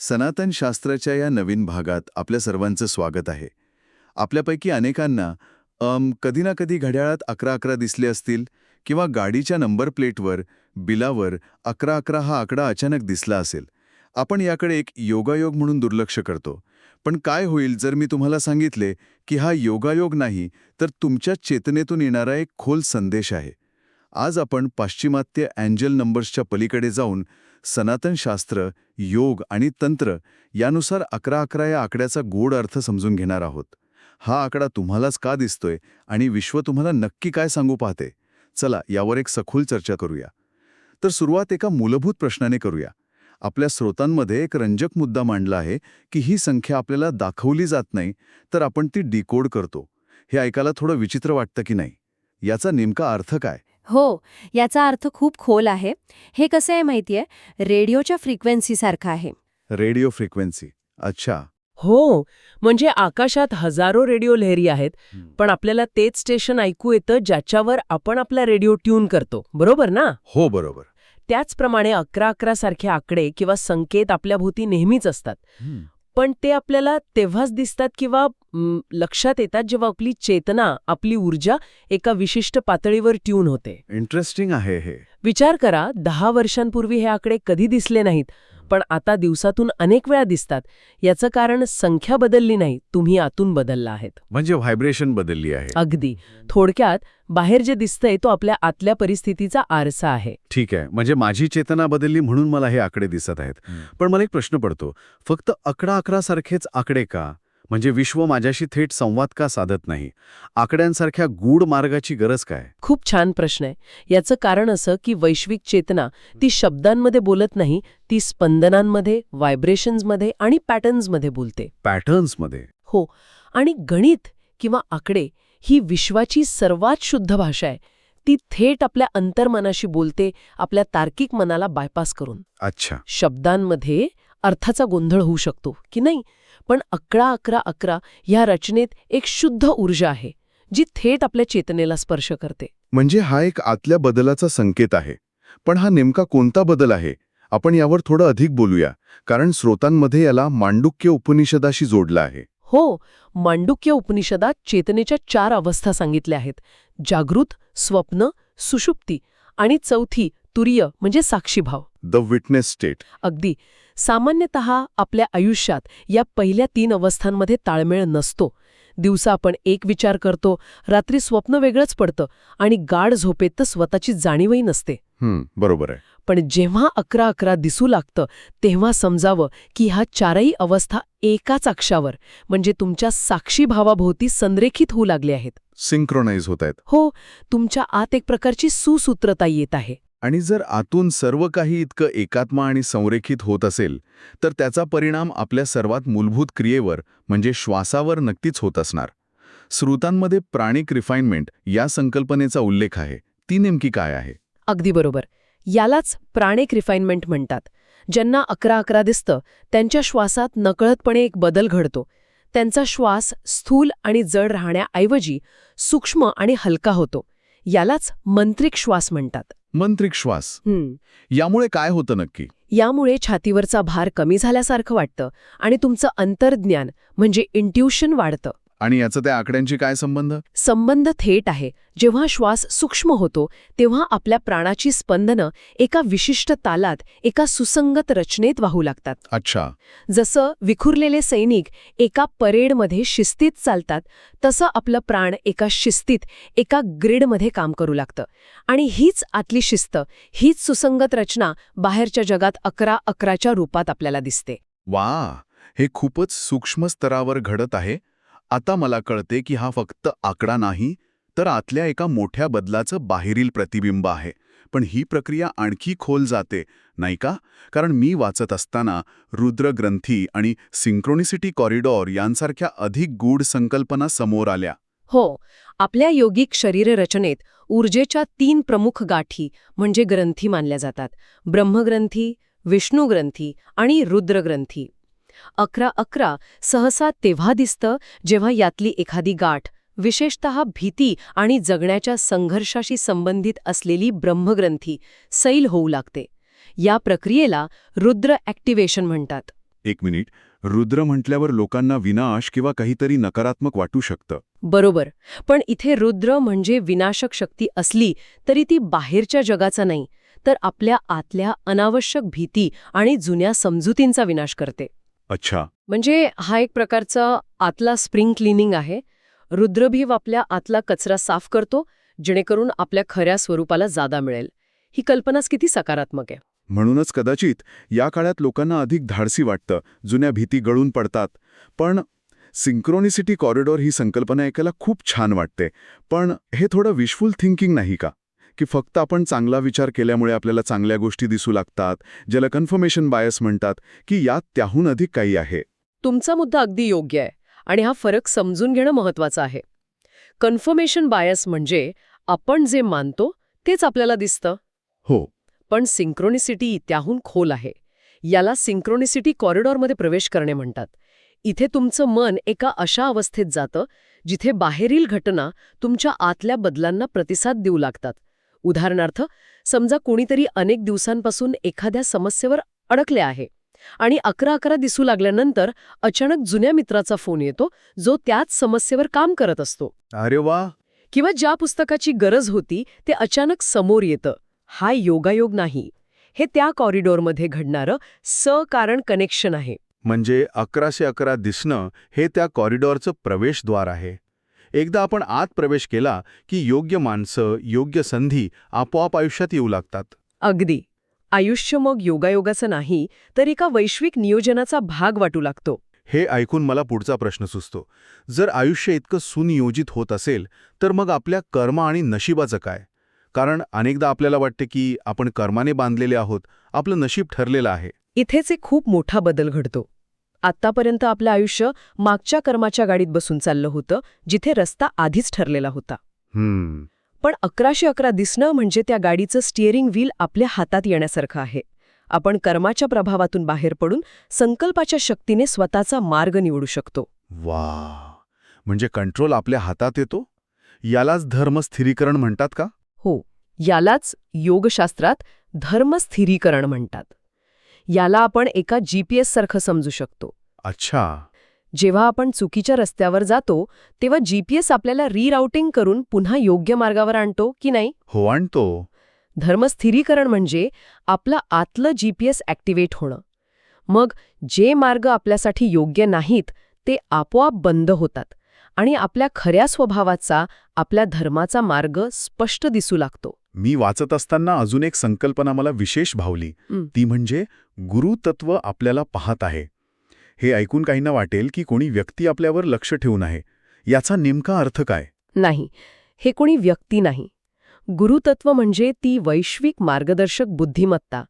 सनातन शास्त्राच्या या नवीन भागात आपल्या सर्वांचं स्वागत आहे. आपल्यापैकी अनेकांना अम कधी ना कधी घड्याळात अकरा अकरा दिसले असतील किंवा गाडीच्या नंबर प्लेटवर बिलावर अकरा अकरा हा आकडा अचानक दिसला असेल. आपण याकडे एक योगायोग म्हणून दुर्लक्ष करतो. पण काय होईल जर मी तुम्हाला सांगितले की हा योगायोग नाही तर तुमच्या चेतनेतून येणारा एक खोल संदेश आहे. आज आपण पाश्चिमात्य अँजल नंबर्सच्या पलीकडे जाऊन सनातन शास्त्र योग आणि तंत्र यानुसार अकरा अकरा या आकड्याचा गोड अर्थ समजून घेणार आहोत. हा आकडा तुम्हालाच का दिसतोय आणि विश्व तुम्हाला नक्की काय सांगू पाहते? चला यावर एक सखोल चर्चा करूया. तर सुरुवात एका मूलभूत प्रश्नाने करूया. आपल्या स्रोतांमध्ये एक रंजक मुद्दा मांडला आहे की ही संख्या आपल्याला दाखवली जात नाही तर आपण ती डिकोड करतो. हे ऐकायला थोडं विचित्र वाटतं की नाही? याचा नेमका अर्थ काय? हो याचा अर्थ खूप खोल आहे. हे कसं आहे माहितीये? रेडिओच्या फ्रिक्वेन्सीसारखं आहे. Radio frequency. अच्छा. हो म्हणजे आकाशात हजारो रेडिओ लहरी आहेत पण आपल्याला तेच स्टेशन ऐकू येतं ज्याच्यावर आपण आपला रेडिओ ट्यून करतो. बरोबर ना? हो बरोबर. त्याचप्रमाणे अकरा अकरा सारखे आकडे किंवा संकेत आपल्या भोवती नेहमीच असतात. पण ते आपल्याला तेव्हाच दिसतात किंवा लक्षात येतात जेव्हा आपली चेतना आपली ऊर्जा एका विशिष्ट पातळीवर ट्यून होते. इंटरेस्टिंग आहे हे. विचार करा दहा वर्षांपूर्वी हे आकडे कधी दिसले नाहीत पण आता दिवसातून अनेक वेळा दिसतात. याचं कारण संख्या बदलली नाही तुम्ही आतून बदलला आहेत. म्हणजे व्हायब्रेशन बदलली आहे. अगदी. थोडक्यात बाहेर जे दिसतंय तो आपल्या आतल्या परिस्थितीचा आरसा आहे. ठीक आहे. म्हणजे माझी चेतना बदलली म्हणून मला हे आकडे दिसत आहेत. पण मला एक प्रश्न पडतो. फक्त अकरा अकरा सारखेच आकडे का? म्हणजे विश्व माझ्याशी थेट संवाद का साधत नाही? आकड्यांसारख्या गूढ मार्गाची गरज काय? खूप छान प्रश्न आहे. याचं कारण असं की वैश्विक चेतना ती शब्दांमध्ये बोलत नाही ती स्पंदनांमध्ये व्हायब्रेशन्समध्ये आणि पॅटर्न्समध्ये बोलते. पॅटर्न्समध्ये? हो. आणि गणित किंवा आकडे ही विश्वाची सर्वात शुद्ध भाषा आहे. ती थेट आपल्या अंतर्मनाशी बोलते आपल्या तार्किक मनाला बायपास करून. अच्छा. शब्दांमध्ये अर्थाचा गोंधळ होऊ शकतो की नाही? पण अकरा अकरा अकरा ह्या रचनेत एक शुद्ध ऊर्जा आहे जी थेट आपल्या चेतनेला स्पर्श करते. म्हणजे हा एक आतल्या बदलाचा संकेत आहे. पण हा नेमका कोणता बदल आहे? आपण यावर थोडं अधिक बोलूया कारण स्रोतांमध्ये याला मांडुक्य उपनिषदाशी जोडलं आहे. हो मांडुक्य उपनिषदात चेतनेच्या चार अवस्था सांगितल्या आहेत. जागृत स्वप्न सुषुप्ती आणि चौथी तुरीय म्हणजे साक्षीभाव. द विटनेस स्टेट अगदी. सामान्यतः आपल्या आयुष्यात या पहिल्या तीन अवस्थांमध्ये ताळमेळ नसतो. दिवसा आपण एक विचार करतो रात्री स्वप्न वेगळंच पडतं आणि गाढ झोपेत तर स्वतःची जाणीवही नसते. बरोबर आहे. पण जेव्हा अकरा अकरा दिसू लागतं तेव्हा समजावं की ह्या चारही अवस्था एकाच अक्षावर म्हणजे तुमच्या साक्षी भावाभोवती संरेखित होऊ लागले आहेत. सिंक्रोनाइज होत आहेत. हो तुमच्या आत एक प्रकारची सुसूत्रता येत आहे. आणि जर आतून सर्व काही इतकं एकात्मा आणि संरेखित होत असेल तर त्याचा परिणाम आपल्या सर्वात मूलभूत क्रियेवर म्हणजे श्वासावर नक्कीच होत असणार. श्रोतांमध्ये प्राणिक रिफाईनमेंट या संकल्पनेचा उल्लेख आहे. ती नेमकी काय आहे? अगदी बरोबर. यालाच प्राणिक रिफाईनमेंट म्हणतात. ज्यांना अकरा अकरा दिसतं त्यांच्या श्वासात नकळतपणे एक बदल घडतो. त्यांचा श्वास स्थूल आणि जड राहण्याऐवजी सूक्ष्म आणि हलका होतो. यालाच मंत्रिक श्वास म्हणतात. मंत्रिक श्वास. यामुळे काय होतं नक्की? यामुळे छातीवरचा भार कमी झाल्यासारखं वाटतं आणि तुमचं अंतर्ज्ञान म्हणजे इंट्युशन वाढतं. आणि याचा त्या आकड्यांशी काय संबंध? संबंध थेट आहे. जेव्हा श्वास सूक्ष्म होतो तेव्हा आपल्या प्राणाची स्पंदनं एका विशिष्ट तालात एका सुसंगत रचनेत वाहू लागतात. अच्छा. जसं विखुरलेले सैनिक एका परेडमध्ये शिस्तीत चालतात तसं आपलं प्राण एका शिस्तीत एका ग्रिडमध्ये काम करू लागतं. आणि हीच आतली शिस्त हीच सुसंगत रचना बाहेरच्या जगात अकरा अकराच्या रूपात आपल्याला दिसते. वा! हे खूपच सूक्ष्म स्तरावर घडत आहे. आता मला कळते की हा फक्त आकडा नाही तर आतल्या एका मोठ्या बदलाचं बाहेरील प्रतिबिंब आहे. पण ही प्रक्रिया आणखी खोल जाते नाही का? कारण मी वाचत असताना रुद्रग्रंथी आणि सिंक्रोनिसिटी कॉरिडॉर यांसारख्या अधिक गूढ संकल्पना समोर आल्या. हो आपल्या योगिक शरीररचनेत ऊर्जेच्या तीन प्रमुख गाठी म्हणजे ग्रंथी मानल्या जातात. ब्रह्मग्रंथी विष्णुग्रंथी आणि रुद्रग्रंथी. अकरा अकरा सहसा तेव्हा दिसतं जेव्हा यातली एखादी गाठ विशेषत भीती आणि जगण्याच्या संघर्षाशी संबंधित असलेली ब्रह्मग्रंथी सैल होऊ लागते. या प्रक्रियेला रुद्र ॲक्टिवेशन म्हणतात. एक मिनिट. रुद्र म्हटल्यावर लोकांना विनाश किंवा काहीतरी नकारात्मक वाटू शकतं. बरोबर. पण इथे रुद्र म्हणजे विनाशक शक्ती असली तरी ती बाहेरच्या जगाचा नाही तर आपल्या आतल्या अनावश्यक भीती आणि जुन्या समजुतींचा विनाश करते. अच्छा. म्हणजे हा एक प्रकारचा आतला स्प्रिंग क्लिनिंग आहे. रुद्रभीव आपल्या आतला कचरा साफ करतो जेणेकरून आपल्या खऱ्या स्वरूपाला जादा मिळेल. ही कल्पनाच किती सकारात्मक आहे. म्हणूनच कदाचित या काळात लोकांना अधिक धाडसी वाटतं जुन्या भीती गळून पडतात. पण सिंक्रोनिसिटी कॉरिडॉर ही संकल्पना ऐकायला खूप छान वाटते. पण हे थोडं विशफुल थिंकिंग नाही का? की फक्त आपण चांगला विचार केल्यामुळे आपल्याला चांगल्या गोष्टी दिसू लागतात ज्याला कन्फर्मेशन बायस म्हणतात की यात त्याहून अधिक काही आहे. तुमचा मुद्दा अगदी योग्य आहे आणि हा फरक समजून घेणं महत्वाचं आहे. कन्फर्मेशन बायस म्हणजे आपण जे मानतो तेच आपल्याला दिसतं. हो. पण सिंक्रोनिसिटी त्याहून खोल आहे. याला सिंक्रोनिसिटी कॉरिडॉरमध्ये प्रवेश करणे म्हणतात. इथे तुमचं मन एका अशा अवस्थेत जातं जिथे बाहेरील घटना तुमच्या आतल्या बदलांना प्रतिसाद देऊ लागतात. उदाहरणार्थ समजा कोणीतरी अनेक दिवसांपासून एखाद्या समस्येवर अडकले आहे आणि अकरा अकरा दिसू लागल्यानंतर अचानक जुन्या मित्राचा फोन येतो जो त्याच समस्येवर काम करत असतो. अरे वा! किंवा ज्या पुस्तकाची गरज होती ते अचानक समोर येतं. हा योगायोग नाही. हे त्या कॉरिडॉरमध्ये घडणारं सकारण कनेक्शन आहे. म्हणजे अकराशे अकरा दिसणं हे त्या कॉरिडॉरचं प्रवेशद्वार आहे. एकदा आपण आत प्रवेश केला की योग्य माणसं योग्य संधी आपोआप आयुष्यात येऊ लागतात. अगदी. आयुष्य मग योगायोगाचं नाही तर एका वैश्विक नियोजनाचा भाग वाटू लागतो. हे ऐकून मला पुढचा प्रश्न सुचतो. जर आयुष्य इतकं सुनियोजित होत असेल तर मग आपल्या कर्म आणि नशिबाचं काय? कारण अनेकदा आपल्याला वाटते की आपण कर्माने बांधलेले आहोत आपलं नशीब ठरलेलं आहे. इथेच एक खूप मोठा बदल घडतो. आत्तापर्यंत आपलं आयुष्य मागच्या कर्माच्या गाडीत बसून चाललं होतं जिथे रस्ता आधीच ठरलेला होता. हम्म. पण अकराशे अकरा दिसणं म्हणजे त्या गाडीचं स्टिअरिंग व्हील आपल्या हातात येण्यासारखं आहे. आपण कर्माच्या प्रभावातून बाहेर पडून संकल्पाच्या शक्तीने स्वतःचा मार्ग निवडू शकतो. वा. म्हणजे कंट्रोल आपल्या हातात येतो? यालाच धर्मस्थिरीकरण म्हणतात का? हो यालाच योगशास्त्रात धर्मस्थिरीकरण म्हणतात. याला आपण एका जीपीएस सारखं समजू शकतो. अच्छा. जेव्हा आपण चुकीच्या रस्त्यावर जातो तेव्हा जीपीएस आपल्याला रीराउटिंग करून पुन्हा योग्य मार्गावर आणतो की नाही? हो आणतो. धर्मस्थिरीकरण म्हणजे आपलं आतलं जीपीएस ॲक्टिवेट होणं. मग जे मार्ग आपल्यासाठी योग्य नाहीत ते आपोआप बंद होतात आणि आपल्या खऱ्या स्वभावाचा आपल्या धर्माचा मार्ग स्पष्ट दिसू लागतो. मी वाचत असताना अजून एक संकल्पना मला विशेष भावली. ती म्हणजे गुरुतत्व आपल्याला पाहत आहे. हे ऐकून काहींना वाटेल की कोणी व्यक्ती आपल्यावर लक्ष ठेवून आहे. याचा नेमका अर्थ काय? नाही. हे कोणी व्यक्ती नाही. गुरुतत्व म्हणजे ती वैश्विक मार्गदर्शक बुद्धिमत्ता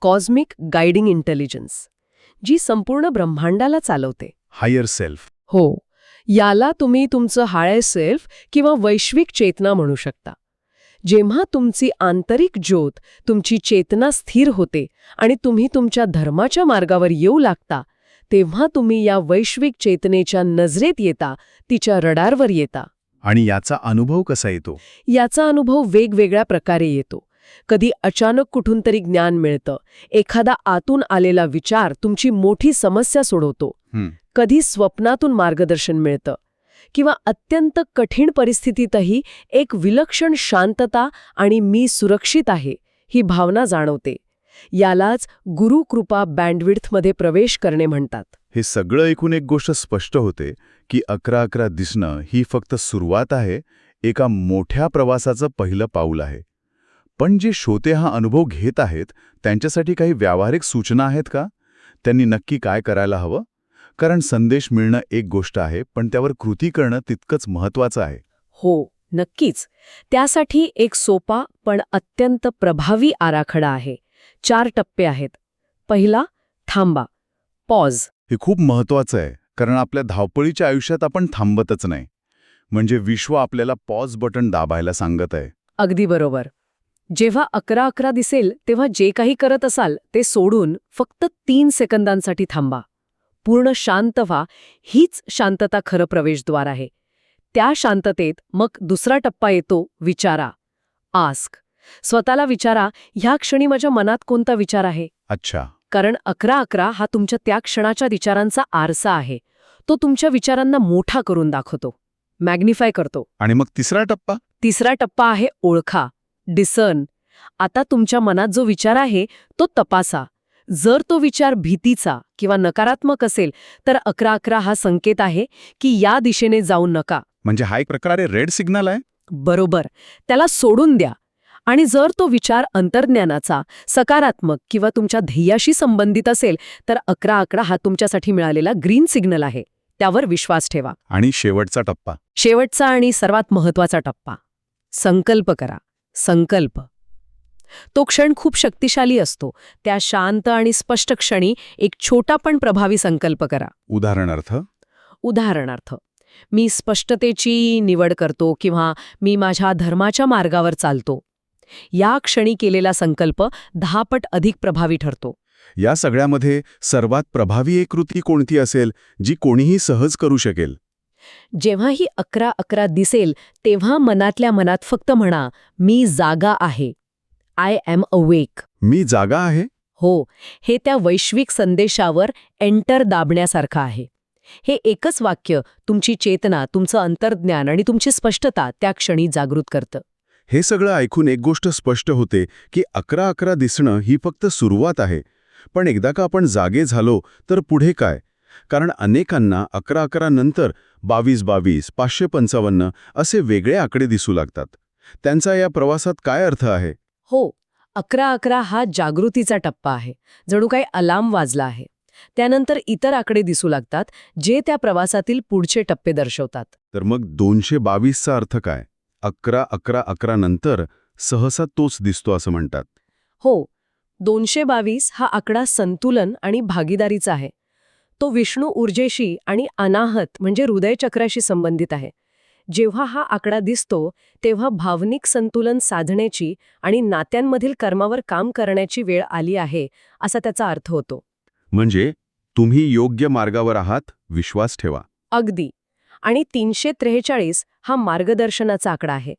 कॉस्मिक गाइडिंग इंटेलिजन्स जी संपूर्ण ब्रह्मांडाला चालवते. Higher self. हो. याला तुम्ही तुमचं हायर सेल्फ किंवा वैश्विक चेतना म्हणू शकता. जेव्हा तुमची आंतरिक ज्योत तुमची चेतना स्थिर होते आणि तुम्ही तुमच्या धर्माच्या मार्गावर येऊ लागता तेव्हा तुम्ही या वैश्विक चेतनेच्या नजरेत येता तिच्या रडारवर येता. आणि याचा अनुभव कसा येतो? याचा अनुभव वेगवेगळ्या प्रकारे येतो. कधी अचानक कुठून तरी ज्ञान मिळतं एखादा आतून आलेला विचार तुमची मोठी समस्या सोडवतो. कधी स्वप्नातून मार्गदर्शन मिळतं किंवा अत्यंत कठीण परिस्थितीतही एक विलक्षण शांतता आणि मी सुरक्षित आहे ही भावना जाणवते. यालाच गुरुकृपा बँडविड्थमध्ये प्रवेश करणे म्हणतात. हे सगळं ऐकून एक गोष्ट स्पष्ट होते की अकरा अकरा दिसणं ही फक्त सुरुवात आहे एका मोठ्या प्रवासाचं पहिलं पाऊल आहे. पण जे श्रोते हा अनुभव घेत आहेत त्यांच्यासाठी काही व्यावहारिक सूचना आहेत का? त्यांनी नक्की काय करायला हवं? कारण संदेश मिळणं एक गोष्ट आहे पण त्यावर कृती करणं तितकंच महत्वाचं आहे. हो नक्कीच. त्यासाठी एक सोपा पण अत्यंत प्रभावी आराखडा आहे. चार टप्पे आहेत. पहिला थांबा. पॉज. हे खूप महत्वाचं आहे कारण आपल्या धावपळीच्या आयुष्यात आपण थांबतच नाही. म्हणजे विश्व आपल्याला पॉज बटन दाबायला सांगत आहे. अगदी बरोबर. जेव्हा अकरा अकरा दिसेल तेव्हा जे काही करत असाल ते सोडून फक्त तीन सेकंदांसाठी थांबा. पूर्ण शांत व्हा हीच शांतता खरं प्रवेशद्वार आहे. त्या शांततेत मग दुसरा टप्पा येतो विचारा. आस्क. स्वतःला विचारा ह्या क्षणी माझ्या मनात कोणता विचार आहे? अच्छा. कारण अकरा अकरा हा तुमच्या त्या क्षणाच्या विचारांचा आरसा आहे. तो तुमच्या विचारांना मोठा करून दाखवतो. मॅग्निफाय करतो. आणि मग तिसरा टप्पा? तिसरा टप्पा आहे ओळखा. डिसर्न आता तुमच्या मनात जो विचार आहे तो तपासा. जर तो विचार भीतीचा किंवा नकारात्मक असेल तर अकरा अकरा हा संकेत आहे की या दिशेने जाऊ नका. म्हणजे हा एक प्रकारे रेड सिग्नल आहे? बरोबर. त्याला सोडून द्या. आणि जर तो विचार अंतर्ज्ञानाचा सकारात्मक किंवा तुमच्या ध्येयाशी संबंधित असेल तर अकरा अकरा हा तुमच्यासाठी मिळालेला ग्रीन सिग्नल आहे. त्यावर विश्वास ठेवा. आणि शेवटचा टप्पा? शेवटचा आणि सर्वात महत्त्वाचा टप्पा. संकल्प करा. संकल्प. तो क्षण खूप शक्तिशाली असतो. त्या शांत आणि स्पष्ट क्षणी एक छोटा पण प्रभावी संकल्प करा. उदाहरणार्थ? उदाहरणार्थ मी स्पष्टतेची निवड करतो किंवा मी माझ्या धर्माच्या मार्गावर चालतो. या क्षणी केलेला संकल्प दहापट अधिक प्रभावी ठरतो. या सगळ्यामध्ये सर्वात प्रभावी एक कृती कोणती असेल जी कोणीही सहज करू शकेल? जेव्हा ही अकरा अकरा दिसेल तेव्हा मनातल्या मनात फक्त म्हणा मी जागा आहे. I am awake. मी जागा आहे? हो हे त्या वैश्विक संदेशावर एंटर दाबण्यासारखं आहे. हे एकच वाक्य तुमची चेतना तुमचं अंतर्ज्ञान आणि तुमची स्पष्टता त्या क्षणी जागृत करतं. हे सगळं ऐकून एक गोष्ट स्पष्ट होते की अकरा अकरा दिसणं ही फक्त सुरुवात आहे. पण एकदा का आपण जागे झालो तर पुढे काय? कारण अनेकांना अकरा अकरा नंतर बावीस बावीस पाचशे पंचावन्न असे वेगळे आकडे दिसू लागतात. त्यांचा या प्रवासात काय अर्थ आहे? हो अकरा अकरा हा जागृतीचा टप्पा आहे. जणू काही अलार्म वाजला आहे. त्यानंतर इतर आकडे दिसू लागतात जे त्या प्रवासातील पुढचे टप्पे दर्शवतात. तर मग दोनशे बावीसचा अर्थ काय? अकरा अकरा अकरा नंतर सहसा तोच दिसतो असं म्हणतात. हो दोनशे बावीस हा आकडा संतुलन आणि भागीदारीचा आहे. तो विष्णू ऊर्जेशी आणि अनाहत म्हणजे हृदयचक्राशी संबंधित आहे. जेव्हा हा आकडा दिसतो तेव्हा भावनिक संतुलन साधण्याची आणि नात्यांमधील कर्मावर काम करण्याची वेळ आली आहे असा त्याचा अर्थ होतो. म्हणजे तुम्ही योग्य मार्गावर आहात विश्वास ठेवा. अगदी. आणि तीनशे त्रेचाळीस हा मार्गदर्शनाचा आकडा आहे.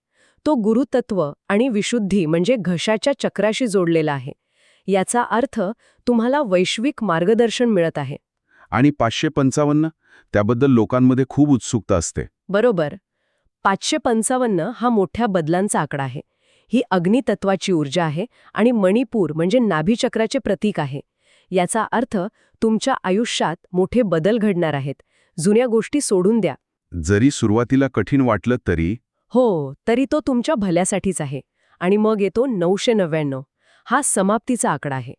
तो गुरुतत्व आणि विशुद्धी म्हणजे घशाच्या चक्राशी जोडलेला आहे. याचा अर्थ तुम्हाला वैश्विक मार्गदर्शन मिळत आहे. आणि पाचशे पंचावन्न? त्याबद्दल लोकांमध्ये खूप उत्सुकता असते. बरोबर. पाचशे पंचावन्न हा मोठ्या बदलांचा आकडा आहे. ही अग्नितत्वाची ऊर्जा आहे आणि मणिपूर म्हणजे नाभीचक्राचे प्रतीक आहे. याचा अर्थ तुमच्या आयुष्यात मोठे बदल घडणार आहेत. जुन्या गोष्टी सोडून द्या. जरी सुरुवातीला कठीण वाटलं तरी हो तरी तो तुमच्या भल्यासाठीच आहे. आणि मग येतो नऊशे नव्याण्णव. हा समाप्तीचा आकडा आहे.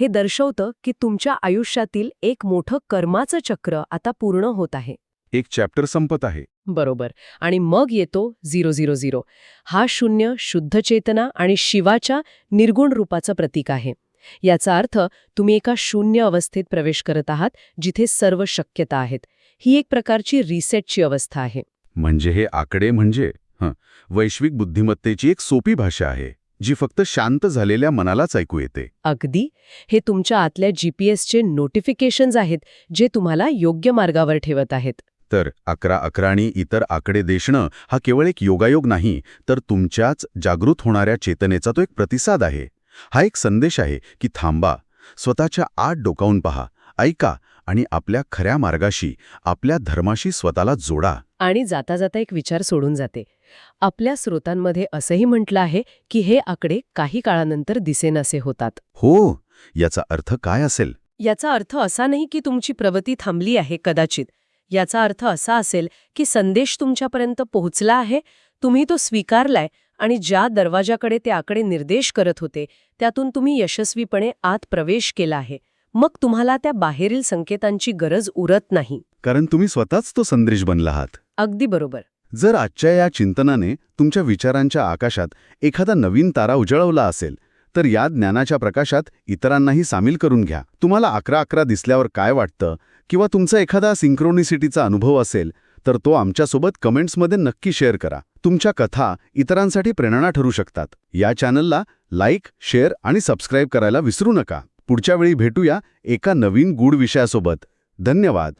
हे दर्शवतं की तुमच्या आयुष्यातील एक मोठं कर्माचं चक्र आता पूर्ण होत आहे. एक चॅप्टर संपत आहे. बरोबर. आणि मग येतो झिरो झिरो झिरो. हा शून्य शुद्ध चेतना आणि शिवाच्या निर्गुण रूपाचं प्रतीक आहे. याचा अर्थ तुम्ही एका शून्य अवस्थेत प्रवेश करत आहात जिथे सर्व शक्यता आहेत. ही एक प्रकारची रिसेटची अवस्था आहे. म्हणजे हे आकडे म्हणजे? हं, वैश्विक बुद्धिमत्तेची एक सोपी भाषा आहे जी फक्त शांत झालेल्या मनालाच ऐकू येते. अगदी. हे तुमच्या आतल्या जीपीएसचे नोटिफिकेशन्स आहेत जे तुम्हाला योग्य मार्गावर ठेवत आहेत. तर अकरा अकरा आणि इतर आकडे देशणं हा केवळ एक योगायोग नाही तर तुमच्याच जागृत होणाऱ्या चेतनेचा तो एक प्रतिसाद आहे. हा एक संदेश आहे की थांबा स्वतःच्या आत डोकावून पहा ऐका आणि आपल्या खऱ्या मार्गाशी आपल्या धर्माशी स्वतःला जोडा. आणि जाता जाता एक विचार सोडून जाते. आपल्या स्रोतांमध्ये असंही म्हटलं आहे की हे आकडे काही काळानंतर दिसेनासे होतात. हो याचा अर्थ काय असेल? याचा अर्थ असा नाही की तुमची प्रगती थांबली आहे कदाचित. याचा अर्थ असा असेल की संदेश तुमच्यापर्यंत पोहोचला आहे तुम्ही तो स्वीकारलाय आणि ज्या दरवाजाकडे ते आकडे निर्देश करत होते त्यातून तुम्ही यशस्वीपणे आत प्रवेश केला आहे. मग तुम्हाला त्या बाहेरील संकेतांची गरज उरत नाही. कारण तुम्ही स्वतःच तो संदेश बनला आहात. अगदी बरोबर. जर आजच्या या चिंतनाने तुमच्या विचारांच्या आकाशात एखादा नवीन तारा उजळवला असेल तर या ज्ञानाच्या प्रकाशात इतरांनाही सामील करून घ्या. तुम्हाला अकरा अकरा दिसल्यावर काय वाटतं? किंवा तुमचा एखादा सिंक्रोनिसिटीचा अनुभव असेल तर तो आमच्यासोबत कमेंट्समध्ये नक्की शेअर करा. तुमच्या कथा इतरांसाठी प्रेरणा ठरू शकतात. या चॅनलला लाईक शेअर आणि सबस्क्राईब करायला विसरू नका. पुढच्या वेळी भेटूया एका नवीन गूढ विषयासोबत. धन्यवाद.